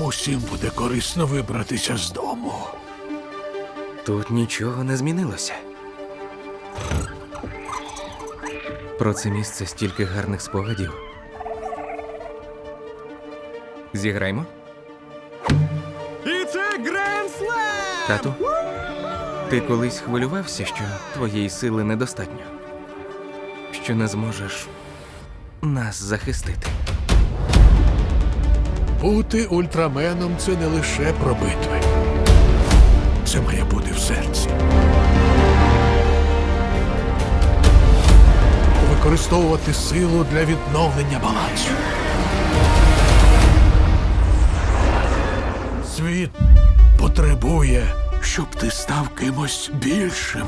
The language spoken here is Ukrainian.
усім буде корисно вибратися з дому. Тут нічого не змінилося. Про це місце стільки гарних спогадів. Зіграймо? І це Гранд Слем! Тату, ти колись хвилювався, що твоєї сили недостатньо, що не зможеш нас захистити. Бути ультраменом це не лише про битви. Це має бути в серці. Використовувати силу для відновлення балансу. Світ потребує, щоб ти став кимось більшим.